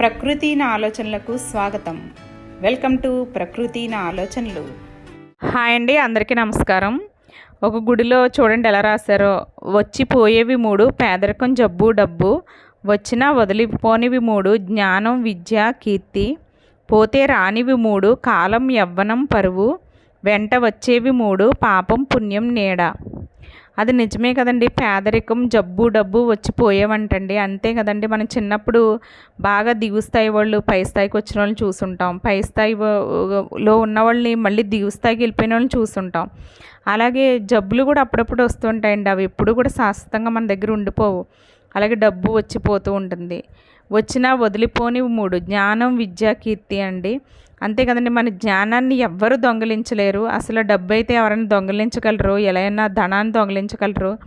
ప్రకృతి నా ఆలోచనలకు స్వాగతం. వెల్కమ్ టు ప్రకృతి నా ఆలోచనలు. హాయ్ అండి అందరికీ నమస్కారం. ఒక గుడిలో చూడండి ఎలా రాశారో. వచ్చి పోయేవి మూడు పేదరికం జబ్బు డబ్బు. వచ్చినా వదిలిపోనివి మూడు జ్ఞానం విద్య కీర్తి. పోతే రానివి మూడు కాలం యవ్వనం పరువు. వెంట వచ్చేవి మూడు పాపం పుణ్యం నీడ. అది నిజమే కదండి. పేదరికం జబ్బు డబ్బు వచ్చి పోయేవంటండి. అంతే కదండి. మనం చిన్నప్పుడు బాగా దిగు స్థాయి వాళ్ళు పై స్థాయికి వచ్చిన వాళ్ళని చూసుంటాం. పై స్థాయి లో ఉన్న వాళ్ళని మళ్ళీ దిగు స్థాయికి వెళ్ళిపోయిన వాళ్ళని చూసుంటాం. అలాగే జబ్బులు కూడా అప్పుడప్పుడు వస్తుంటాయండి. అవి ఎప్పుడు కూడా శాశ్వతంగా మన దగ్గర ఉండిపోవు. అలాగే డబ్బు వచ్చిపోతూ ఉంటుంది. వచ్చినా వదిలిపోని మూడు. జ్ఞానం విద్య కీర్తి అండి. అంతే కదండి మన జ్ఞానాన్ని ఎవ్వరు దొంగిలించలేరు. అసలు డబ్బు అయితే ఎవరైనా దొంగిలించగలరు? ఎలా అయినా ధనాన్ని దొంగిలించగలరు?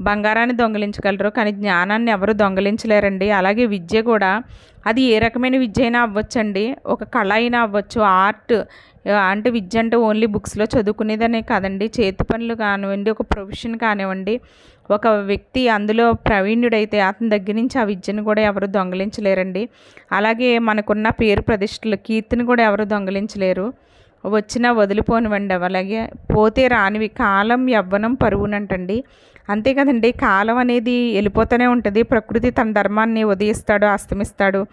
బంగారాన్ని దొంగిలించగలరు కానీ జ్ఞానాన్ని ఎవరు దొంగిలించలేరండి. అలాగే విద్య కూడా అది ఏ రకమైన విద్య అయినా అవ్వచ్చండి. ఒక కళ అయినా అవ్వచ్చు ఆర్ట్ అంటే విద్య అంటే ఓన్లీ బుక్స్లో చదువుకునేదనే కాదండి. చేతి పనులు కానివ్వండి ఒక ప్రొఫెషన్ కానివ్వండి ఒక వ్యక్తి అందులో ప్రవీణ్యుడైతే అతని దగ్గర నుంచి ఆ విద్యను కూడా ఎవరు దొంగలించలేరండి. అలాగే మనకున్న పేరు ప్రతిష్టలు కీర్తిని కూడా ఎవరు దొంగలించలేరు. వచ్చినా వదిలిపోనివ్వండి. అలాగే పోతే రానివి. కాలం యవ్వనం పరువునంటండి. అంతే కదండి కాలం అనేది వెళ్ళిపోతూనే ఉంటుంది. ప్రకృతి తన ధర్మాన్ని ఉదయిస్తాడు అస్తమిస్తాడు.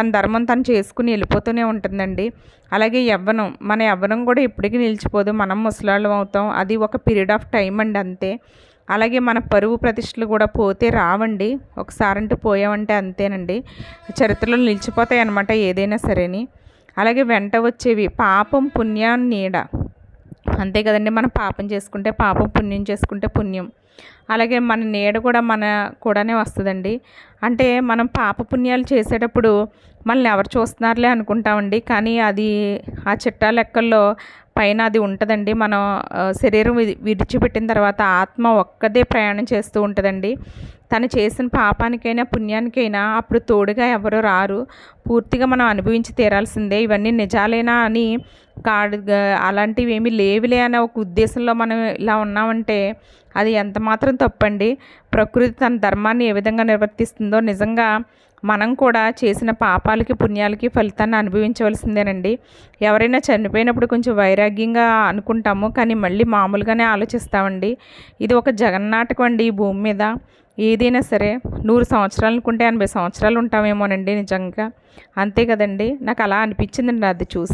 తన ధర్మం తను చేసుకుని వెళ్ళిపోతూనే ఉంటుందండి. అలాగే యవ్వనం మన యవ్వనం కూడా ఇప్పటికీ నిలిచిపోదు. మనం ముసలాళ్ళం అవుతాం. అది ఒక పీరియడ్ ఆఫ్ టైం అండి అంతే. అలాగే మన పరువు ప్రతిష్టలు కూడా పోతే రావండి. ఒకసారి అంటే పోయామంటే అంతేనండి. చరిత్రలో నిలిచిపోతాయి అన్నమాట ఏదైనా సరేని. అలాగే వెంట వచ్చేవి పాపం పుణ్యం నీడ. అంతే కదండి మనం పాపం చేసుకుంటే పాపం పుణ్యం చేసుకుంటే పుణ్యం. అలాగే మన నీడ కూడా మన కూడానే వస్తుందండి. అంటే మనం పాప పుణ్యాలు చేసేటప్పుడు మనల్ని ఎవరు చూస్తున్నారులే అనుకుంటామండి. కానీ అది ఆ చిట్టా లెక్కల్లో పైన అది ఉంటుందండి. మనం శరీరం విడిచిపెట్టిన తర్వాత ఆత్మ ఒక్కదే ప్రయాణం చేస్తూ ఉంటుందండి. తను చేసిన పాపానికైనా పుణ్యానికైనా అప్పుడు తోడుగా ఎవరు రారు. పూర్తిగా మనం అనుభవించి తీరాల్సిందే. ఇవన్నీ నిజాలేనా అని కాడు అలాంటివి ఏమీ లేవులే అనే ఒక ఉద్దేశంలో మనం ఇలా ఉన్నామంటే అది ఎంత మాత్రం తప్పండి. ప్రకృతి తన ధర్మాన్ని ఏ విధంగా నిర్వర్తిస్తుందో నిజంగా మనం కూడా చేసిన పాపాలకి పుణ్యాలకి ఫలితాన్ని అనుభవించవలసిందేనండి. ఎవరైనా చనిపోయినప్పుడు కొంచెం వైరాగ్యంగా అనుకుంటాము కానీ మళ్ళీ మామూలుగానే ఆలోచిస్తామండి. ఇది ఒక జగన్నాటకం అండి ఈ భూమి మీద. ఏదైనా సరే నూరు సంవత్సరాలు అనుకుంటే ఎనభై సంవత్సరాలు ఉంటామేమోనండి నిజంగా. అంతే కదండి. నాకు అలా అనిపించిందండి అది చూసి.